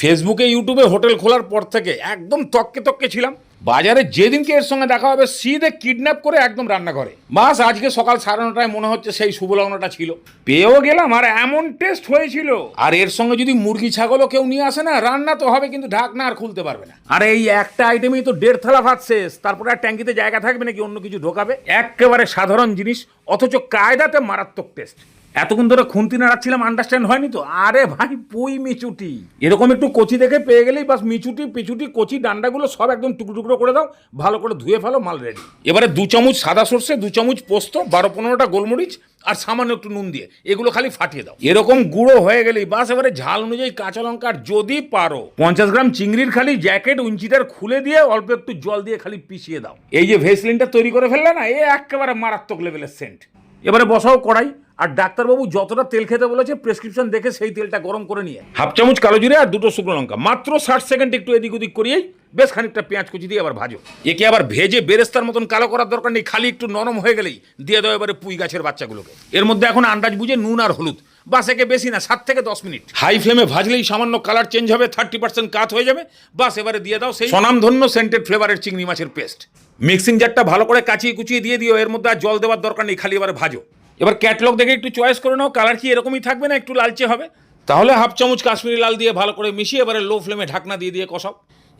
ফেসবুকে, ইউটিউবে হোটেল খোলার পর থেকে একদম তককে তককে ছিলাম। বাজারে যেদিনকে এর সঙ্গে দেখা হবে, সিধে কিডন্যাপ করে একদম রান্নাঘরে। বাস, আজকে সকাল সাড়ে নটায় মনে হচ্ছে সেই শুভলগ্নটা ছিল। পেয়েও গেলাম, আর এমন টেস্ট হয়েছিল। আর এর সঙ্গে যদি মুরগি, ছাগলও কেউ নিয়ে আসে না, রান্না তো হবে কিন্তু ঢাকনা আর খুলতে পারবে না। আর এই একটা আইটেমেই তো দেড় থালা ভাত শেষ। তারপরে আর ট্যাঙ্কিতে জায়গা থাকবে নাকি, অন্য কিছু ঢোকাবে? একেবারে সাধারণ জিনিস, অথচ কায়দাতে মারাত্মক টেস্ট এতক্ষণ ধরে খুন্তি নাড়াচ্ছিলাম আন্ডারস্ট্যান্ড হয়নি তো? আরে ভাই, পুই মিচুটি। এরকম একটু কচি দেখে পেয়ে গেলেই বাস মিচুটি, পিচুটি, কচি, ডান্ডাগুলো সব একদম টুকরো টুকরো করে দাও, ভালো করে ধুয়ে ফেলো, মাল রেডি এবারে দু চামচ সাদা সর্ষে, দু চামচ পোস্ত, বারো পনেরোটা গোলমরিচ, আর সামান্য একটু নুন দিয়ে। এগুলো খালি ফাটিয়ে দাও। এরকম গুঁড়ো হয়ে গেলেই বাস এবারে ঝাল অনুযায়ী কাঁচা লঙ্কার যদি পারো, পঞ্চাশ গ্রাম চিংড়ির খালি জ্যাকেট, উঞ্চিটার খুলে দিয়ে অল্প একটু জল দিয়ে খালি পিষিয়ে দাও। এই যে ভেসলিনটা তৈরি করে ফেললে না, এ একেবারে মারাত্মক লেভেলের সেন্ট এবারে বসাও কড়াই। আর ডাক্তারবাবু যতটা তেল খেতে বলেছে প্রেসক্রিপশন দেখে সেই তেলটা গরম করে নিয়ে হাফ চামচ কালো জিরে আর দুটো শুকনো লঙ্কা। মাত্র ষাট সেকেন্ড একটু এদিক ওদিক করিয়েই বেশ খানিকটা পেঁয়াজ কুচি দিয়ে আবার ভাজো। একে আবার ভেজে বেরেস্তার মতন কালো করার দরকার নেই, খালি একটু নরম হয়ে গেলেই দিয়ে দাও এবারে পুঁই গাছের বাচ্চাগুলোকে। এর মধ্যে এখন আন্দাজ বুঝে নুন আর হলুদ। বাস একে বেশি না, সাত থেকে দশ মিনিট। হাই ফ্লেমে ভাজলেই সামান্য কালার চেঞ্জ হবে থার্টি পার্সেন্ট কাত হয়ে যাবে। বাস এবারে দিয়ে দাও সেই সনামধন্য সেন্টেড ফ্লেভারের চিংড়ি মাছের পেস্ট মিক্সিং জারটা ভালো করে কাচিয়ে কুচিয়ে দিয়ে দিও, এর মধ্যে আর জল দেওয়ার দরকার নেই, খালি এবারে ভাজো। এবার ক্যাটলগ দেখে একটু চয়েস করে নাও কালার কি এরকমই থাকবে না একটু লালচে হবে? তাহলে হাফ চামচ কাশ্মীরি লাল দিয়ে ভালো করে মিশিয়ে এবারে লো ফ্লেমে ঢাকনা দিয়ে দিয়ে কষাও।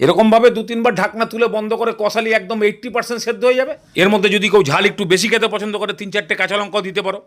এরকমভাবে দু তিনবার ঢাকনা তুলে বন্ধ করে কষালি একদম এইট্টি পার্সেন্ট সেদ্ধ হয়ে যাবে। এর মধ্যে যদি কেউ ঝাল একটু বেশি খেতে পছন্দ করে, তিন চারটে কাঁচা লঙ্কাও দিতে পারো।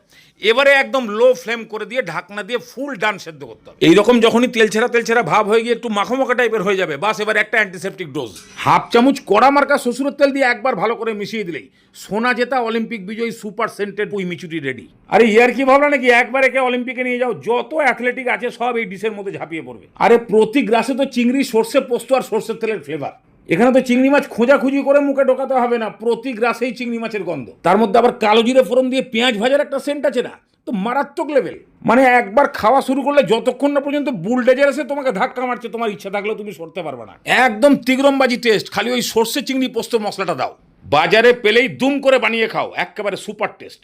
এবারে একদম লো ফ্লেম করে দিয়ে ঢাকনা দিয়ে ফুল ডান সেদ্ধ করতে হবে। এইরকম যখনই তেল ছেড়া তেল ছেড়া ভাব হয়ে গিয়ে একটু মাখো মাখা টাইপের হয়ে যাবে, বাস এবার একটা অ্যান্টিসেপটিক ডোজ হাফ চামচ কড়া মার্কা শ্বশুরের তেল দিয়ে একবার ভালো করে মিশিয়ে দিলেই সোনা জেতা অলিম্পিক বিজয়ী সুপার সেন্টেড পুই মিচুটি রেডি। আরে ইয়ার কি ভাবনা নাকি? একবার একে অলিম্পিকে নিয়ে যাও, যত অ্যাথলেটিক আছে সব এই ডিশের মধ্যে ঝাঁপিয়ে পড়বে। আরে প্রতি গ্রাসে তো চিংড়ি, সর্ষে পোস্ত আর সর্ষের তেলের ফ্লেভার এখানে তো চিংড়ি মাছ খোঁজাখুঁজি করে মুখে ঢোকাতে হবে না, প্রতি গ্রাসেই চিংড়ি মাছের গন্ধ। তার মধ্যে আবার কালো জিরে ফোড়ন দিয়ে পেঁয়াজ ভাজার একটা সেন্ট আছে না? তো মারাত্মক লেভেল মানে একবার খাওয়া শুরু করলে যতক্ষণ না পর্যন্ত বুলডেজার এসে তোমাকে ধাক্কা মারছে, তোমার ইচ্ছা থাকলেও তুমি সরতে পারবে না। একদম তিগ্রমবাজি টেস্ট খালি ওই সর্ষে চিংড়ি পোস্ত মশলাটা দাও। বাজারে পেলেই দুম করে বানিয়ে খাও, একেবারে সুপার টেস্ট